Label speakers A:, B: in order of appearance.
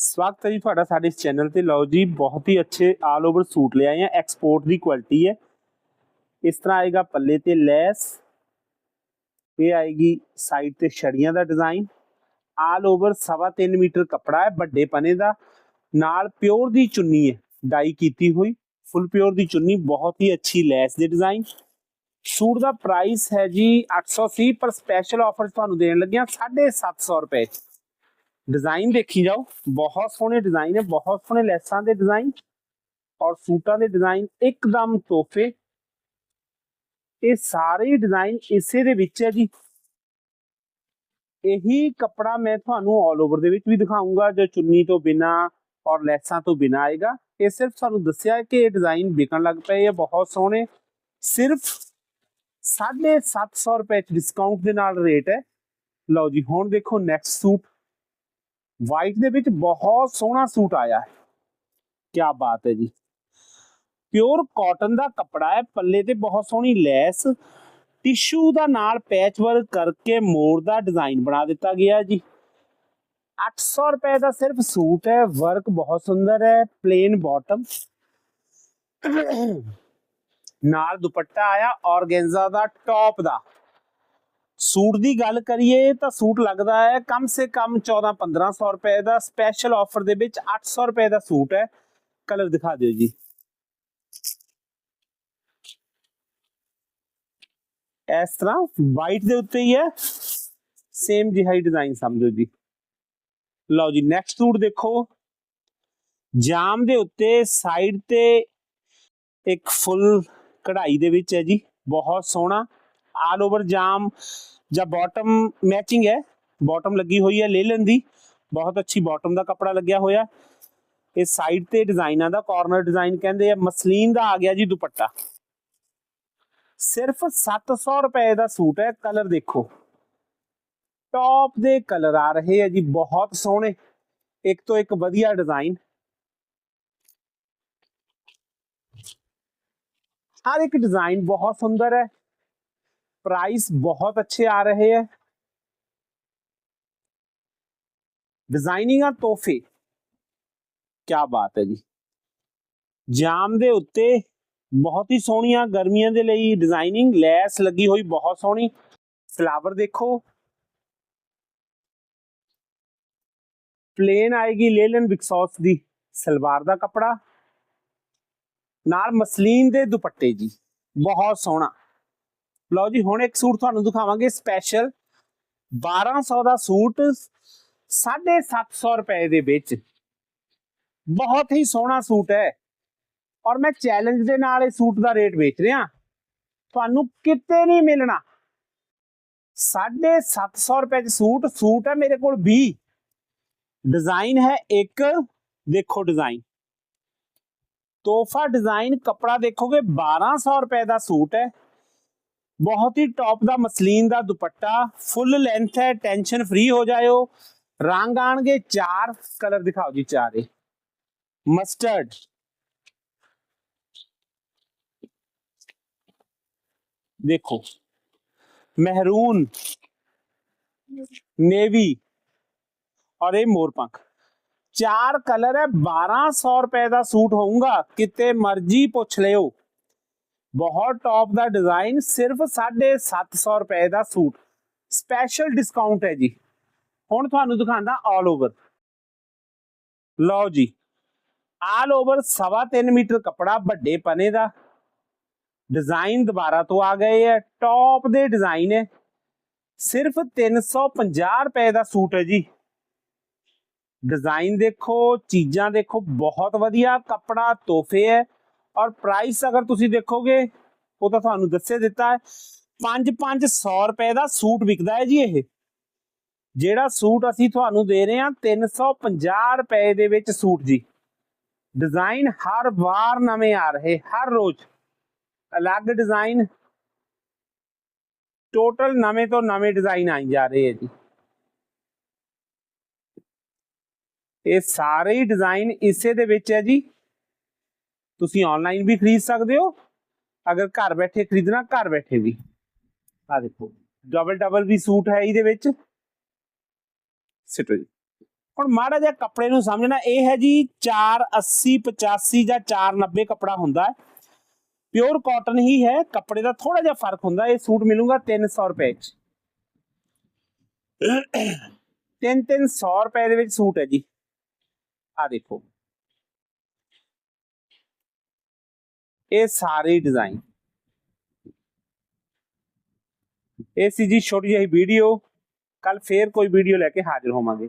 A: ਸਵਾਗਤ ਹੈ ਜੀ ਤੁਹਾਡਾ ਸਾਡੇ ਇਸ ਚੈਨਲ ਤੇ। ਲਓ ਜੀ, ਬਹੁਤ ਹੀ ਅੱਛੇ ਆਲ ਓਵਰ ਸੂਟ ਲੈ ਆਏ ਆ। ਐਕਸਪੋਰਟ ਦੀ ਕੁਆਲਿਟੀ ਹੈ। ਇਸ ਤਰ੍ਹਾਂ ਆਏਗਾ ਪੱਲੇ ਤੇ ਲੈਸ। ਇਹ ਆਏਗੀ ਸਾਈਡ ਤੇ ਛੜੀਆਂ ਦਾ ਡਿਜ਼ਾਈਨ ਆਲ ਓਵਰ ਸਵਾ ਤਿੰਨ ਮੀਟਰ ਕੱਪੜਾ ਹੈ, ਵੱਡੇ ਪਨੇ ਦਾ। ਨਾਲ ਪਿਓਰ ਦੀ ਚੁੰਨੀ ਹੈ ਡਾਈ ਕੀਤੀ ਹੋਈ। ਫੁੱਲ ਪਿਓਰ ਦੀ ਚੁੰਨੀ, ਬਹੁਤ ਹੀ ਅੱਛੀ ਲੈਸ ਦੇ ਡਿਜ਼ਾਈਨ ਸੂਟ ਦਾ ਪ੍ਰਾਈਸ ਹੈ ਜੀ 880 ਪਰ ਸਪੈਸ਼ਲ ਆਫਰ ਤੁਹਾਨੂੰ ਦੇਣ ਲੱਗਿਆ 750 ਰੁਪਏ। 'ਚ। ਡਿਜ਼ਾਈਨ ਦੇਖੀ ਜਾਓ। ਬਹੁਤ ਸੋਹਣੇ ਡਿਜ਼ਾਈਨ ਹੈ, ਬਹੁਤ ਸੋਹਣੇ ਲੈਸਾਂ ਦੇ ਡਿਜ਼ਾਈਨ ਔਰ ਸੂਟਾਂ ਦੇ ਡਿਜ਼ਾਈਨ ਇੱਕਦਮ ਤੋਹਫੇ। ਇਹ ਸਾਰੇ ਡਿਜ਼ਾਈਨ ਇਸੇ ਦੇ ਵਿੱਚ ਹੈ ਜੀ। ਇਹੀ ਕੱਪੜਾ ਮੈਂ ਤੁਹਾਨੂੰ ਆਲ ਓਵਰ ਦੇ ਵਿੱਚ ਵੀ ਦਿਖਾਉਂਗਾ ਜੋ ਚੁੰਨੀ ਤੋਂ ਬਿਨਾ ਔਰ ਲੈਸਾਂ ਤੋਂ ਬਿਨਾ ਆਏਗਾ। ਇਹ ਸਿਰਫ ਤੁਹਾਨੂੰ ਦੱਸਿਆ ਹੈ ਕਿ ਇਹ ਡਿਜ਼ਾਈਨ ਵਿਕਣ ਲੱਗ ਪਏ ਆ ਬਹੁਤ ਸੋਹਣੇ। ਸਿਰਫ 750 ਰੁਪਏ ਚ ਡਿਸਕਾਊਂਟ ਦੇ ਨਾਲ ਰੇਟ ਹੈ। ਲਓ ਜੀ, ਹੁਣ ਦੇਖੋ ਨੈਕਸਟ ਸੂਟ। ਵਾਈਟ ਦੇ ਵਿੱਚ ਬਹੁਤ ਸੋਹਣਾ ਸੂਟ ਆਇਆ ਹੈ। ਕੀ ਬਾਤ ਹੈ ਜੀ। ਪਿਓਰ ਕਾਟਨ ਦਾ ਕੱਪੜਾ ਹੈ, ਪੱਲੇ ਤੇ ਬਹੁਤ ਸੋਹਣੀ ਲੈਸ ਟਿਸ਼ੂ ਦਾ ਨਾਲ ਪੈਚ ਵਰਕ ਕਰਕੇ ਮੋਰ ਦਾ ਡਿਜ਼ਾਈਨ ਬਣਾ ਦਿੱਤਾ ਗਿਆ ਜੀ। 800 ਰੁਪਏ ਦਾ ਸਿਰਫ ਸੂਟ ਹੈ ਵਰਕ ਬਹੁਤ ਸੁੰਦਰ ਹੈ ਪਲੇਨ ਬਾਟਮ ਨਾਲ ਦੁਪੱਟਾ ਆਇਆ ਔਰਗੈਂਜ਼ਾ ਦਾ ਟੌਪ ਦਾ। ਸੂਟ ਦੀ ਗੱਲ ਕਰੀਏ ਤਾਂ ਸੂਟ ਲੱਗਦਾ ਹੈ ਕਮ ਸੇ ਕਮ 14 1500 ਰੁਪਏ ਦਾ ਸਪੈਸ਼ਲ ਆਫਰ ਦੇ ਵਿੱਚ 800 ਰੁਪਏ ਦਾ ਸੂਟ ਹੈ। ਕਲਰ ਦਿਖਾ ਦਿਓ ਜੀ। ਇਸ ਤਰ੍ਹਾਂ ਵਾਈਟ ਦੇ ਉੱਤੇ ਹੀ ਹੈ। ਸੇਮ ਜਿਹਾ ਹੀ ਡਿਜ਼ਾਈਨ ਸਮਝੋ ਜੀ। ਲਓ ਜੀ ਨੈਕਸਟ ਸੂਟ ਦੇਖੋ। ਜਾਮ ਦੇ ਉੱਤੇ ਸਾਈਡ ਤੇ ਇੱਕ ਫੁੱਲ ਕਢਾਈ ਦੇ ਵਿੱਚ ਹੈ ਜੀ। ਬਹੁਤ ਸੋਹਣਾ। ਆਲ ਓਵਰ ਜਾਮ ਜਾਂ ਬਾਟਮ ਮੈਚਿੰਗ ਹੈ ਬਾਟਮ ਲੱਗੀ ਹੋਈ ਹੈ ਲੇਲਨ ਦੀ। ਬਹੁਤ ਅੱਛੀ ਬਾਟਮ ਦਾ ਕੱਪੜਾ ਲੱਗਿਆ ਹੋਇਆ। ਇਹ ਸਾਈਡ ਤੇ ਡਿਜ਼ਾਈਨਾਂ ਦਾ ਕਾਰਨਰ ਡਿਜ਼ਾਈਨ ਕਹਿੰਦੇ ਆ, ਮਸਲੀਨ ਦਾ ਆ ਗਿਆ ਜੀ ਦੁਪੱਟਾ। ਸਿਰਫ 700 ਰੁਪਏ ਦਾ ਸੂਟ ਹੈ ਕਲਰ ਦੇਖੋ। ਟੌਪ ਦੇ ਕਲਰ ਆ ਰਹੇ ਆ ਜੀ, ਬਹੁਤ ਸੋਹਣੇ। ਇੱਕ ਤੋਂ ਇੱਕ ਵਧੀਆ ਡਿਜ਼ਾਈਨ ਹਰ ਇੱਕ ਡਿਜ਼ਾਈਨ ਬਹੁਤ ਸੁੰਦਰ ਹੈ। प्राइस बहुत अच्छे आ रहे हैं। ਡਿਜ਼ਾਈਨਿੰਗ ਆ ਤੋਹਫੇ ਕੀ ਬਾਤ ਹੈ ਜੀ ਜਾਮ ਦੇ ਉੱਤੇ ਬਹੁਤ ਹੀ ਸੋਹਣੀਆਂ ਗਰਮੀਆਂ ਦੇ ਲਈ ਡਿਜ਼ਾਈਨਿੰਗ ਲੈਸ ਲੱਗੀ ਹੋਈ ਬਹੁਤ ਸੋਹਣੀ ਫਲਾਵਰ ਦੇਖੋ ਪਲੇਨ ਆਏਗੀ ਲੇਲਨ ਬਿਕਸੌਸ ਦੀ ਸਲਵਾਰ ਦਾ ਕਪੜਾ ਨਾਲ ਮਸਲੀਨ ਦੇ ਦੁਪੱਟੇ ਜੀ ਬਹੁਤ ਸੋਹਣਾ ਲਓ ਜੀ, ਹੁਣ ਇੱਕ ਸੂਟ ਤੁਹਾਨੂੰ ਦਿਖਾਵਾਂਗੇ ਸਪੈਸ਼ਲ 1200 ਦਾ ਸੂਟ 750 ਰੁਪਏ ਦੇ ਵਿੱਚ। ਬਹੁਤ ਹੀ ਸੋਹਣਾ ਸੂਟ ਹੈ। ਔਰ ਮੈਂ ਚੈਲੰਜ ਦੇ ਨਾਲ ਇਹ ਸੂਟ ਦਾ ਰੇਟ ਵੇਚ ਰਿਹਾ। ਤੁਹਾਨੂੰ ਕਿਤੇ ਨਹੀਂ ਮਿਲਣਾ। 750 ਰੁਪਏ ਚ ਸੂਟ ਸੂਟ ਹੈ ਮੇਰੇ ਕੋਲ 20 ਡਿਜ਼ਾਈਨ ਹੈ ਇੱਕ, ਦੇਖੋ ਡਿਜ਼ਾਈਨ ਤੋਹਫਾ ਡਿਜ਼ਾਈਨ ਕਪੜਾ ਦੇਖੋਗੇ 1200 ਰੁਪਏ ਦਾ ਸੂਟ ਹੈ। ਬਹੁਤ ਹੀ ਟੌਪ ਦਾ ਮਸਲੀਨ ਦਾ ਦੁਪੱਟਾ ਫੁੱਲ ਲੈਂਥ ਹੈ ਟੈਨਸ਼ਨ ਫ੍ਰੀ ਹੋ ਜਾਇਓ। ਰੰਗ ਆਣਗੇ ਚਾਰ ਕਲਰ ਦਿਖਾਓ ਜੀ ਚਾਰੇ ਮਸਟਰਡ ਦੇਖੋ, ਮਹਿਰੂਨ, ਨੇਵੀ ਔਰ ਇਹ ਮੋਰਪੰਖ ਚਾਰ ਕਲਰ ਹੈ 1200 ਰੁਪਏ ਦਾ ਸੂਟ ਹੋਊਗਾ, ਕਿਤੇ ਮਰਜ਼ੀ ਪੁੱਛ ਲਿਓ। ਬਹੁਤ ਟੌਪ ਦਾ ਡਿਜ਼ਾਈਨ ਸਿਰਫ 750 ਰੁਪਏ ਦਾ ਸੂਟ। ਸਪੈਸ਼ਲ ਡਿਸਕਾਊਂਟ ਹੈ ਜੀ। ਹੁਣ ਤੁਹਾਨੂੰ ਦਿਖਾਉਂਦਾ ਆਲ ਓਵਰ ਲਓ ਜੀ। ਆਲ ਓਵਰ ਸਵਾ 3 ਮੀਟਰ ਕੱਪੜਾ ਵੱਡੇ ਪਨੇ ਦਾ। ਡਿਜ਼ਾਈਨ ਦੁਬਾਰਾ ਤੋਂ ਆ ਗਏ ਹੈ। ਟੌਪ ਦੇ ਡਿਜ਼ਾਈਨ ਹੈ। ਸਿਰਫ 350 ਰੁਪਏ ਦਾ ਸੂਟ ਹੈ ਜੀ। ਡਿਜ਼ਾਈਨ ਦੇਖੋ, ਚੀਜ਼ਾਂ ਦੇਖੋ, ਬਹੁਤ ਵਧੀਆ ਕੱਪੜਾ, ਤੋਹਫੇ ਹੈ। ਔਰ ਪ੍ਰਾਈਸ ਅਗਰ ਤੁਸੀਂ ਦੇਖੋਗੇ, ਉਹ ਤਾਂ ਤੁਹਾਨੂੰ ਦੱਸੇ ਦਿੱਤਾ ਹੈ। 5-500 ਰੁਪਏ ਦਾ ਸੂਟ ਵਿਕਦਾ ਹੈ ਜੀ ਇਹ। ਜਿਹੜਾ ਸੂਟ ਅਸੀਂ ਤੁਹਾਨੂੰ ਦੇ ਰਹੇ ਹਾਂ 350 ਰੁਪਏ ਦੇ ਵਿੱਚ ਸੂਟ ਜੀ। ਡਿਜ਼ਾਈਨ ਹਰ ਵਾਰ ਨਵੇਂ ਆ ਰਹੇ, ਹਰ ਰੋਜ਼। ਅਲੱਗ ਡਿਜ਼ਾਈਨ ਟੋਟਲ ਨਵੇਂ ਤੋਂ ਨਵੇਂ ਡਿਜ਼ਾਈਨ ਆਈ ਜਾ ਰਹੇ ਹੈ ਜੀ। ਇਹ ਸਾਰੇ ਹੀ ਡਿਜ਼ਾਈਨ ਇਸੇ ਦੇ ਵਿੱਚ ਹੈ ਜੀ। ਤੁਸੀਂ ਆਨਲਾਈਨ ਵੀ ਖਰੀਦ ਸਕਦੇ ਹੋ, ਅਗਰ ਘਰ ਬੈਠੇ ਖਰੀਦਣਾ, ਘਰ ਬੈਠੇ ਵੀ। ਆ ਦੇਖੋ ਡਬਲ ਡਬਲ ਵੀ ਸੂਟ ਹੈ ਇਹਦੇ ਵਿੱਚ। ਸਿਟੋ ਜੀ। ਹੁਣ ਮਾੜਾ ਜਿਹਾ ਕੱਪੜੇ ਨੂੰ ਸਮਝਣਾ, ਇਹ ਹੈ ਜੀ 480 85 ਜਾਂ 490 ਕੱਪੜਾ ਹੁੰਦਾ ਹੈ। ਪਿਓਰ ਕਾਟਨ ਹੀ ਹੈ, ਕੱਪੜੇ ਦਾ ਥੋੜਾ ਜਿਹਾ ਫ਼ਰਕ ਹੁੰਦਾ, ਇਹ ਸੂਟ ਮਿਲੂਗਾ 300 ਰੁਪਏ ਚ। 3 300 ਰੁਪਏ ਦੇ ਵਿੱਚ ਸੂਟ ਹੈ ਜੀ। ਆ ਦੇਖੋ ਇਹ ਸਾਰੇ ਡਿਜ਼ਾਈਨ ਇਹ ਸੀ ਜੀ ਛੋਟੀ ਜਿਹੀ ਵੀਡੀਓ ਕੱਲ ਫੇਰ ਕੋਈ ਵੀਡੀਓ ਲੈ ਕੇ ਹਾਜ਼ਰ ਹੋਵਾਂਗੇ।